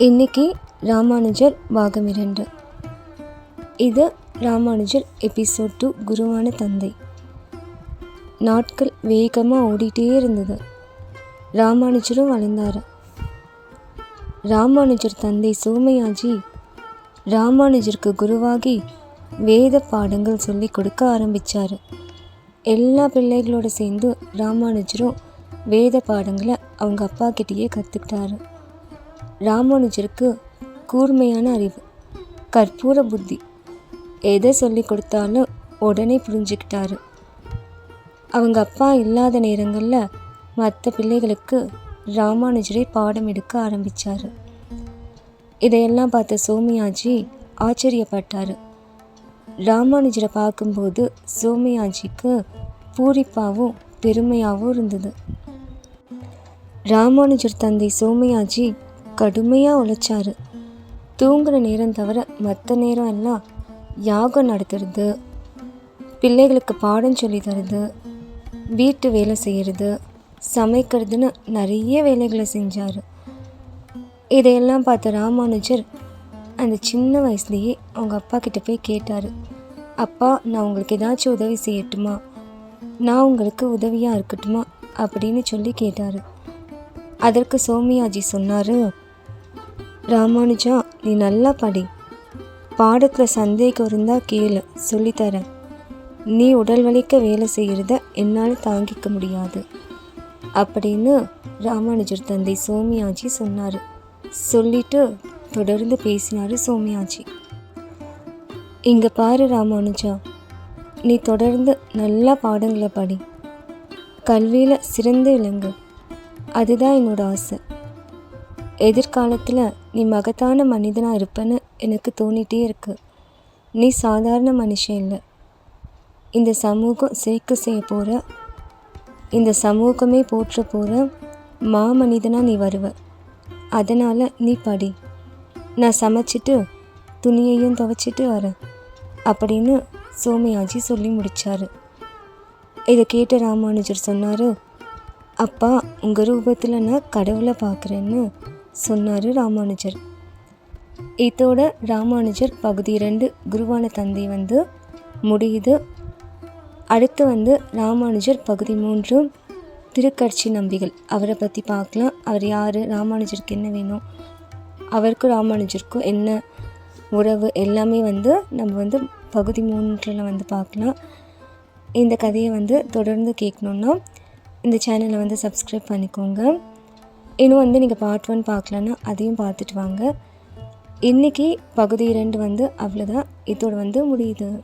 இன்னைக்கு ராமானுஜர் பாகம் இரண்டு. இது ராமானுஜர் எபிசோட் டூ குருவான தந்தை. நாட்கள் வேகமாக ஓடிட்டே இருந்தது. ராமானுஜரும் வளர்ந்தார். ராமானுஜர் தந்தை சோமையாஜி ராமானுஜருக்கு குருவாகி வேத பாடங்கள் சொல்லி கொடுக்க ஆரம்பித்தார் எல்லா பிள்ளைகளோட சேர்ந்து ராமானுஜரும் வேத பாடங்களை அவங்க அப்பா கிட்டேயே கற்றுக்கிட்டாரு ராமானுஜருக்கு கூர்மையான அறிவு கற்பூர புத்தி. எதை சொல்லி கொடுத்தாலும் உடனே புரிஞ்சுக்கிட்டாரு. அவங்க அப்பா இல்லாத நேரங்களில் மற்ற பிள்ளைகளுக்கு ராமானுஜரை பாடம் எடுக்க ஆரம்பித்தார் இதையெல்லாம் பார்த்த சோமியாஜி ஆச்சரியப்பட்டார். ராமானுஜரை பார்க்கும்போது சோமியாஜிக்கு பூரிப்பாகவும் பெருமையாகவும் இருந்தது. ராமானுஜர் தந்தை சோமயாஜி கடுமையாக உழைச்சாரு. தூங்குற நேரம் தவிர மற்ற நேரம் எல்லாம் யாகம் நடத்துறது பிள்ளைகளுக்கு பாடம் சொல்லி தருது வீட்டு வேலை செய்கிறது சமைக்கிறதுன்னு நிறைய வேலைகளை செஞ்சார். இதையெல்லாம் பார்த்த ராமானுஜர் அந்த சின்ன வயசுலேயே அவங்க அப்பா கிட்ட போய் கேட்டார். அப்பா நான் உங்களுக்கு ஏதாச்சும் உதவி செய்யட்டுமா? நான் உங்களுக்கு உதவியாக இருக்கட்டுமா? அப்படின்னு சொல்லி கேட்டார். அதற்கு சோமியாஜி சொன்னார் ராமானுஜா நீ நல்லா படி. பாடத்தில் சந்தேகம் இருந்தால் கேளு சொல்லித்தரேன். நீ உடல் வலிக்க வேலை செய்கிறத என்னால் தாங்கிக்க முடியாது. அப்படின்னு ராமானுஜர் தந்தை சோமியாஜி சொன்னார். சொல்லிட்டு தொடர்ந்து பேசினார் சோமியாஜி. இங்கே பாரு ராமானுஜா நீ தொடர்ந்து நல்லா பாடங்களை படி. கல்வியில் சிறந்து விளங்கு. அதுதான் என்னோட ஆசை. எதிர்காலத்தில் நீ மகத்தான மனிதனாக இருப்பேன்னு எனக்கு தோணிகிட்டே இருக்கு. நீ சாதாரண மனுஷன் இல்லை. இந்த சமூகம் சேர்க்க செய்ய போகிற இந்த சமூகமே போற்ற போகிற மாமனிதனாக நீ வருவ. அதனால் நீ படி. நான் சமைச்சிட்டு துணியையும் துவைச்சிட்டு வரேன் அப்படின்னு சோமயாஜி சொல்லி முடித்தார் இதை கேட்ட ராமானுஜர் சொன்னார் அப்பா உங்கள் ரூபத்தில் நான் கடவுளை பார்க்குறேன்னு சொன்னார் ராமானுஜர். இதோட ராமானுஜர் பகுதி ரெண்டு குருவான தந்தை வந்து முடியுது. அடுத்து வந்து ராமானுஜர் பகுதி மூன்று திருக்கட்சி நம்பிகள். அவரை பற்றி பார்க்கலாம். அவர் யார்? ராமானுஜருக்கு என்ன வேணும்? அவருக்கும் ராமானுஜருக்கும் என்ன உறவு? எல்லாமே வந்து நம்ம வந்து பகுதி மூன்றில் வந்து பார்க்கலாம். இந்த கதையை வந்து தொடர்ந்து கேட்கணுன்னா இந்த சேனலை வந்து சப்ஸ்கிரைப் பண்ணிக்கோங்க. இன்னும் வந்து நீங்கள் பார்ட் ஒன் பார்க்கலன்னா அதையும் பார்த்துட்டு வாங்க. இன்றைக்கி பகுதி இரண்டு வந்து அவ்வளோதான் இதோடு வந்து முடியுது.